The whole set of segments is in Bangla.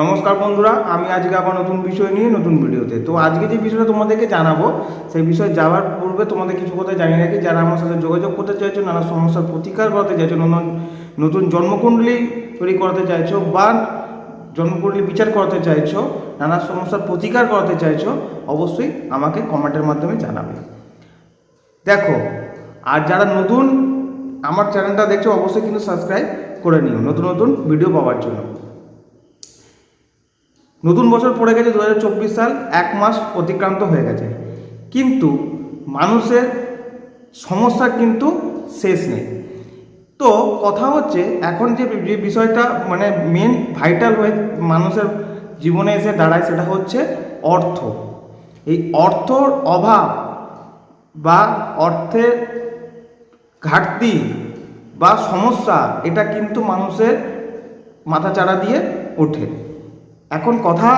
নমস্কার বন্ধুরা, আমি আজকে আবার নতুন বিষয় নিয়ে নতুন ভিডিওতে। তো আজকে যে বিষয়টা তোমাদেরকে জানাব, সেই বিষয়ে যাওয়ার পূর্বে তোমাদের কিছু কথা জানিয়ে রাখি। যারা আমার সাথে যোগাযোগ করতে চাইছো, নানা সমস্যার প্রতিকার করতে চাইছো, নতুন নতুন জন্মকুণ্ডলী তৈরি করতে চাইছো বা জন্মকুণ্ডলী বিচার করতে চাইছো, নানা সমস্যার প্রতিকার করতে চাইছো, অবশ্যই আমাকে কমেন্টের মাধ্যমে জানাবে। দেখো, আর যারা নতুন আমার চ্যানেলটা দেখছ, অবশ্যই কিন্তু সাবস্ক্রাইব করে নিও, নতুন নতুন ভিডিও পাওয়ার জন্য। নতুন বছর পড়ে গেছে দু হাজার চব্বিশ সাল, এক মাস অতিক্রান্ত হয়ে গেছে। কিন্তু মানুষের সমস্যা কিন্তু শেষ নেই। তো কথা হচ্ছে, এখন যে বিষয়টা মানে মেন ভাইটাল হয়ে মানুষের জীবনে এসে দাঁড়ায় সেটা হচ্ছে অর্থ। এই অর্থর অভাব বা অর্থের ঘাটতি বা সমস্যা, এটা কিন্তু মানুষের মাথাচাড়া দিয়ে ওঠে। এখন কথা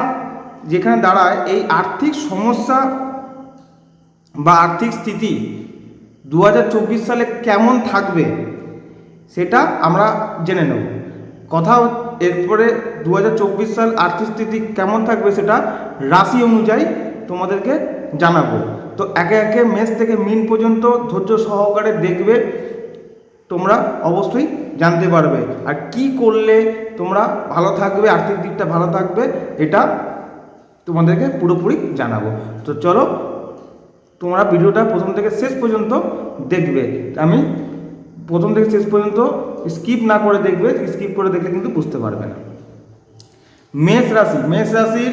যেখানে দাঁড়ায়, এই আর্থিক সমস্যা বা আর্থিক স্থিতি দু হাজার চব্বিশ সালে কেমন থাকবে, সেটা আমরা জেনে নেব। কথা এরপরে দু হাজার চব্বিশ সাল আর্থিক স্থিতি কেমন থাকবে সেটা রাশি অনুযায়ী তোমাদেরকে জানাব। তো একে একে মেষ থেকে মিন পর্যন্ত ধৈর্য সহকারে দেখবে তোমরা অবশ্যই জানতে পারবে। আর কি করলে তোমরা ভালো থাকবে, আর্থিক দিকটা ভালো থাকবে, এটা তোমাদেরকে পুরোপুরি জানাব। তো চলো, তোমরা ভিডিওটা প্রথম থেকে শেষ পর্যন্ত দেখবে। আমি প্রথম থেকে শেষ পর্যন্ত স্কিপ না করে দেখবে স্কিপ করে দেখলে কিন্তু বুঝতে পারবে না। মেষ রাশি, মেষ রাশির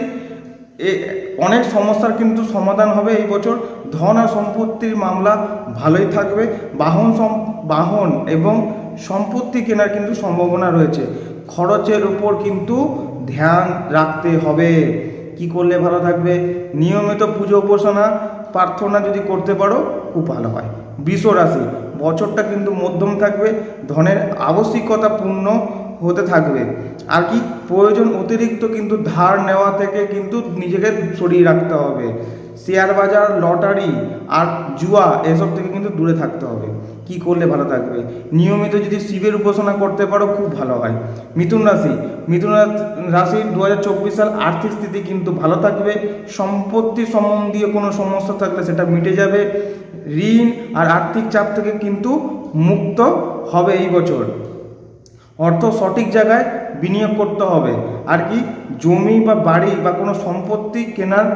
এ অনেক সমস্যার কিন্তু সমাধান হবে এই বছর। ধন আর সম্পত্তির মামলা ভালোই থাকবে। বাহন বাহন এবং সম্পত্তি কেনার কিন্তু সম্ভাবনা রয়েছে। খরচের উপর কিন্তু ধ্যান রাখতে হবে। কি করলে ভালো থাকবে? নিয়মিত পুজো উপাসনা, প্রার্থনা যদি করতে পারো, খুব ভালো হয়। বৃষ রাশি, বছরটা কিন্তু মধ্যম থাকবে। ধনের আবশ্যিকতা পূর্ণ হতে থাকবে। আর কি প্রয়োজন অতিরিক্ত কিন্তু ধার নেওয়া থেকে কিন্তু নিজেকে সরিয়ে রাখতে হবে। শেয়ার বাজার, লটারি আর জুয়া এসব থেকে কিন্তু দূরে থাকতে হবে। কি করলে ভালো থাকবে? নিয়মিত যদি শিবের উপাসনা করতে পারো, খুব ভালো হয়। মিথুন রাশি, মিথুন রাশির দু হাজার চব্বিশ সাল আর্থিক স্থিতি কিন্তু ভালো থাকবে। সম্পত্তি সম্বন্ধীয় কোনো সমস্যা থাকলে সেটা মিটে যাবে। ঋণ আর আর্থিক চাপ থেকে কিন্তু মুক্ত হবে এই বছর। অর্থ সঠিক জায়গায় বিনিয়োগ করতে হবে। আর কি, জমি বা বাড়ি বা কোনো সম্পত্তি কেনার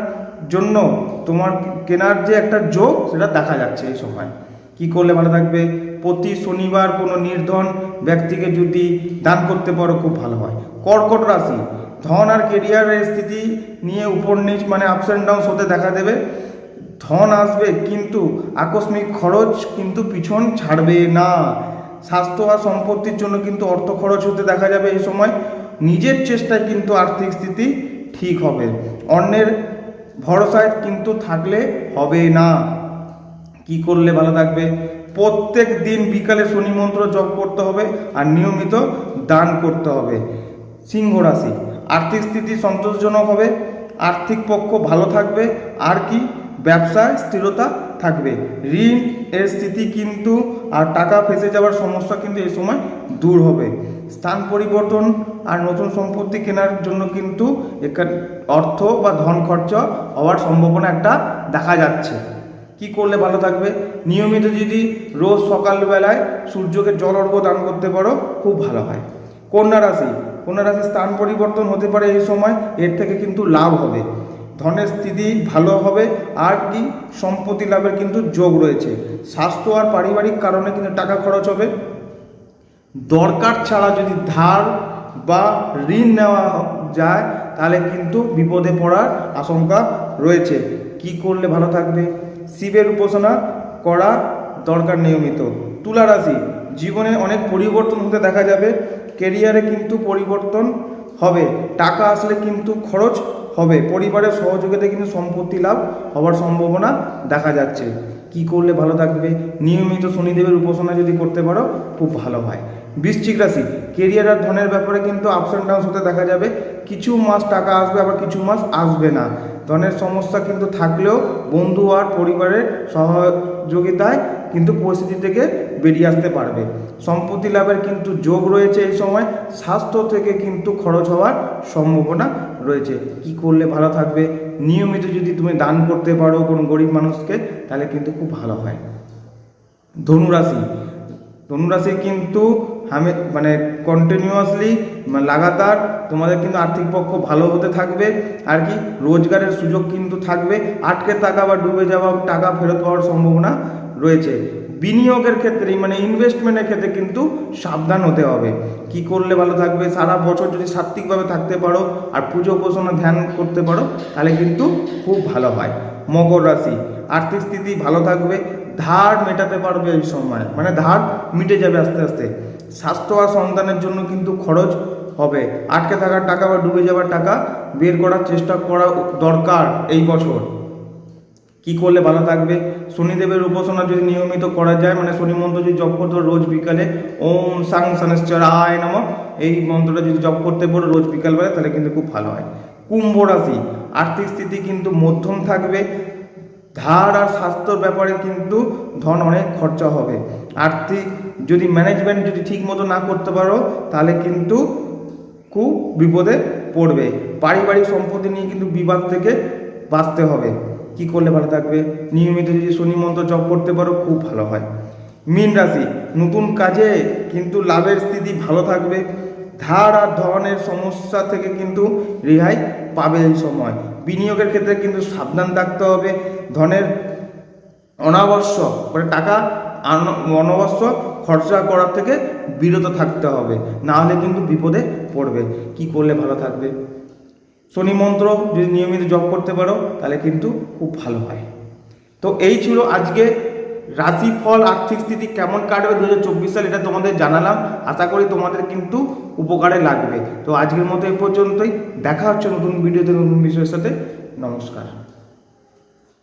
জন্য তোমার কেনার যে একটা যোগ, সেটা দেখা যাচ্ছে এই সময়। কি করলে ভালো থাকবে? প্রতি শনিবার কোনো নির্ধন ব্যক্তিকে যদি দান করতে পারো, খুব ভালো হয়। কর্কট রাশি, ধন আর কেরিয়ারের স্থিতি নিয়ে উপর নিচ মানে আপস অ্যান্ড ডাউন হতে দেখা দেবে। ধন আসবে কিন্তু আকস্মিক খরচ কিন্তু পিছন ছাড়বে না। স্বাস্থ্য আর সম্পত্তির জন্য কিন্তু অর্থ খরচ হতে দেখা যাবে এই সময়। নিজের চেষ্টায় কিন্তু আর্থিক স্থিতি ঠিক হবে। অন্যের ভরসায় কিন্তু থাকলে হবে না। কি করলে ভালো থাকবে? প্রত্যেক দিন বিকালে শনি মন্ত্র জপ করতে হবে আর নিয়মিত দান করতে হবে। সিংহ রাশি, আর্থিক স্থিতি সন্তোষজনক হবে, আর্থিক পক্ষ ভালো থাকবে, আর কি? ব্যবসায় স্থিরতা থাকবে। ঋণ এর স্থিতি কিন্তু আর টাকা ফেসে যাওয়ার সমস্যা কিন্তু এই সময় দূর হবে। স্থান পরিবর্তন আর নতুন সম্পত্তি কেনার জন্য কিন্তু এখানে অর্থ বা ধন খরচ হওয়ার সম্ভাবনা একটা দেখা যাচ্ছে। কি করলে ভালো থাকবে? নিয়মিত যদি রোজ সকালবেলায় সূর্যকে জল অর্ঘ দান করতে পারো, খুব ভালো হয়। কন্যা রাশি, কন্যা রাশির স্থান পরিবর্তন হতে পারে এই সময়, এর থেকে কিন্তু লাভ হবে। ধনের স্থিতি ভালো হবে, আর কি সম্পত্তি লাভের কিন্তু যোগ রয়েছে। স্বাস্থ্য আর পারিবারিক কারণে কিন্তু টাকা খরচ হবে। দরকার ছাড়া যদি ধার বা ঋণ নেওয়া যায়, তাহলে কিন্তু বিপদে পড়ার আশঙ্কা রয়েছে। কি করলে ভালো থাকবে? শিবের উপাসনা করা দরকার নিয়মিত। তুলা রাশি, জীবনে অনেক পরিবর্তন হতে দেখা যাবে। কেরিয়ারে কিন্তু পরিবর্তন হবে। টাকা আসলে কিন্তু খরচ হবে। পরিবারের সহযোগিতায় কিন্তু সম্পত্তি লাভ হওয়ার সম্ভাবনা দেখা যাচ্ছে। কি করলে ভালো থাকবে? নিয়মিত শনিদেবের উপাসনা যদি করতে পারো, খুব ভালো হয়। বৃশ্চিক রাশি কেরিয়ার আর ধনের ব্যাপারে কিন্তু আপস অ্যান্ড ডাউন হতে দেখা যাবে। কিছু মাস টাকা আসবে, আবার কিছু মাস আসবে না। ধনের সমস্যা কিন্তু থাকলেও বন্ধু আর পরিবারের সহযোগিতায় কিন্তু পরিস্থিতি থেকে বেরিয়ে আসতে পারবে। সম্পত্তি লাভের কিন্তু যোগ রয়েছে এই সময়। স্বাস্থ্য থেকে কিন্তু খরচ হওয়ার সম্ভাবনা রয়েছে, কি করলে ভালো থাকবে? নিয়মিত যদি তুমি দান করতে পারো কোনো গরিব মানুষকে, তাহলে কিন্তু খুব ভালো হয়। ধনুরাশি। ধনুরাশি কিন্তু আমি মানে কন্টিনিউয়াসলি লাগাতার তোমাদের কিন্তু আর্থিক পক্ষ ভালো হতে থাকবে। আর কি, রোজগারের সুযোগ কিন্তু থাকবে। আটকে থাকা বা ডুবে যাওয়া টাকা ফেরত পাওয়ার সম্ভাবনা রয়েছে। বিনিয়োগের ক্ষেত্রে মানে ইনভেস্টমেন্টের ক্ষেত্রে কিন্তু সাবধান হতে হবে। কি করলে ভালো থাকবে? সারা বছর যদি সাত্ত্বিকভাবে থাকতে পারো আর পুজো উপাসনা ধ্যান করতে পারো, তাহলে কিন্তু খুব ভালো হয়। মকর রাশি, আর্থিক স্থিতি ভালো থাকবে, ধার মেটাতে পারবে এই সময়। মানে ধার মিটে যাবে আস্তে আস্তে। স্বাস্থ্য আর সন্তানের জন্য কিন্তু খরচ হবে। আটকে থাকার টাকা বা ডুবে যাওয়ার টাকা বের করার চেষ্টা করা দরকার এই বছর। কি করলে ভালো থাকবে? শনিদেবের উপাসনা যদি নিয়মিত করা যায় মানে শনি মন্ত্র যদি জপ করতে রোজ বিকালে, ওম সাং শনেশ্চরায় নম। এই মন্ত্রটা যদি জপ করতে পারো রোজ বিকালবেলা, তাহলে কিন্তু খুব ভালো হয়। কুম্ভ রাশি, আর্থিক স্থিতি কিন্তু মধ্যম থাকবে। ধার আর স্বাস্থ্যর ব্যাপারে কিন্তু ধন অনেক খরচা হবে। আর্থিক, যদি ম্যানেজমেন্ট যদি ঠিক মতো না করতে পারো, তাহলে কিন্তু খুব বিপদে পড়বে। পারিবারিক সম্পত্তি নিয়ে কিন্তু বিবাদ থেকে বাঁচতে হবে। কি করলে ভালো থাকবে? নিয়মিত যদি শনি মন্ত্র জপ করতে পারো, খুব ভালো হয়। মীন রাশি, নতুন কাজে কিন্তু লাভের স্থিতি ভালো থাকবে। ধার আর ধরনের সমস্যা থেকে কিন্তু রেহাই পাবে এই সময়। বিনিয়োগের ক্ষেত্রে কিন্তু সাবধান থাকতে হবে। ধনের অনাবশ্যক মানে টাকা অনাবশ্যক খরচা করার থেকে বিরত থাকতে হবে। না হলে কিন্তু বিপদে পড়বে। কি করলে ভালো থাকবে? শনি মন্ত্র যদি নিয়মিত জপ করতে পারো, তাহলে কিন্তু খুব ভালো হয়। তো এই ছিল আজকে রাশিফল আর্থিক স্থিতি কেমন কাটবে দু হাজার চব্বিশ সাল, এটা তোমাদের জানালাম। আশা করি তোমাদের কিন্তু উপকারে লাগবে। তো আজকের মতো এ পর্যন্তই। দেখা হচ্ছে নতুন ভিডিওতে, নতুন বিষয়ের সাথে। নমস্কার।